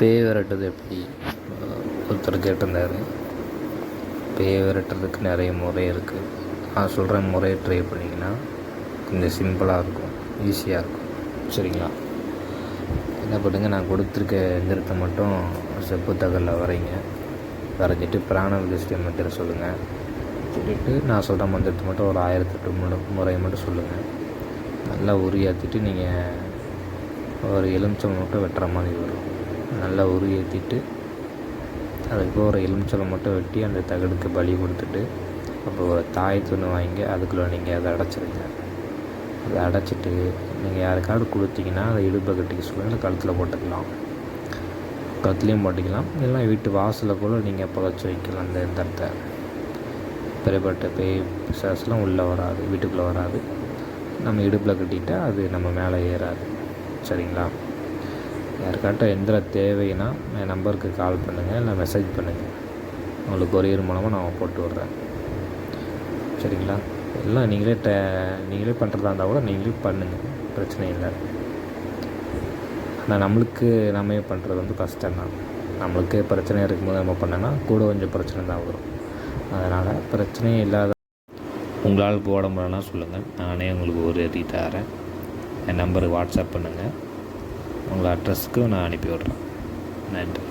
பேய் விரட்டுறது எப்படி? ஒருத்தர் கேட்டிருந்தார். பேய் விரட்டுறதுக்கு நிறைய முறை இருக்குது நான் சொல்கிற முறையை ட்ரை பண்ணிங்கன்னா கொஞ்சம் சிம்பிளாக இருக்கும் ஈஸியாக இருக்கும். சரிங்களா? என்ன பண்ணுங்க நான் கொடுத்துருக்க எந்திரத்தை மட்டும் செப்பு தகலில் வரைங்க. வரைஞ்சிட்டு பிராண விதிஷ்ட மந்திரம் சொல்லுங்கள் சொல்லிவிட்டு நான் சொல்கிற மந்திரத்தை மட்டும் ஒரு ஆயிரத்தெட்டு முறை முறையை மட்டும் சொல்லுங்கள் நல்லா உரியாத்திட்டு நீங்கள் ஒரு எலுமிச்சம் மட்டும் வெட்டுற மாதிரி வரும். நல்லா உரி ஏற்றிட்டு அதுக்கு ஒரு எலுமிச்சலை மட்டும் வெட்டி அந்த தகடுக்கு பலி கொடுத்துட்டு அப்புறம் ஒரு தாய் துணி வாங்கி அதுக்குள்ளே நீங்கள் அதை அடைச்சிருங்க. அதை அடைச்சிட்டு நீங்கள் யாருக்காவது கொடுத்தீங்கன்னா அதை இடுப்பை கட்டிக்க சொல்லுங்கள் இல்லை கழுத்தில் போட்டுக்கலாம். கழுத்துலேயும் போட்டுக்கலாம். இல்லைனா வீட்டு வாசலில் கூட நீங்கள் புதைச்சி வைக்கலாம் அந்த எந்திரத்தை பெரியப்பட்ட பேய் பிசாசுலாம் உள்ளே வராது வீட்டுக்குள்ளே வராது. நம்ம இடுப்பில் கட்டிட்டால் அது நம்ம மேலே ஏறாது. சரிங்களா? யாருக்காட்டும் எந்திரம் தேவைன்னா என் நம்பருக்கு கால் பண்ணுங்கள் இல்லை மெசேஜ் பண்ணுங்கள் உங்களுக்கு கொரியர் மூலமாக நான் போட்டு விட்றேன். சரிங்களா? எல்லாம் நீங்களே ட நீங்களே பண்ணுறதா இருந்தால் கூட நீங்களே பண்ணுங்கள் பிரச்சனை இல்லை. ஆனால் நம்மளுக்கு நம்மே பண்ணுறது வந்து கஷ்டம் தான் நம்மளுக்கே பிரச்சனை இருக்கும்போது நம்ம பண்ணோன்னா கூட கொஞ்சம் பிரச்சனை தான் வரும். அதனால் பிரச்சனையே இல்லாத உங்களால் போட முடியலன்னா சொல்லுங்கள் நானே உங்களுக்கு ஒரு எழுதி தரேன். என் நம்பருக்கு வாட்ஸ்அப் பண்ணுங்கள் உங்கள் அட்ரஸ்க்கு நான் அனுப்பி விட்றேன் நன்றி.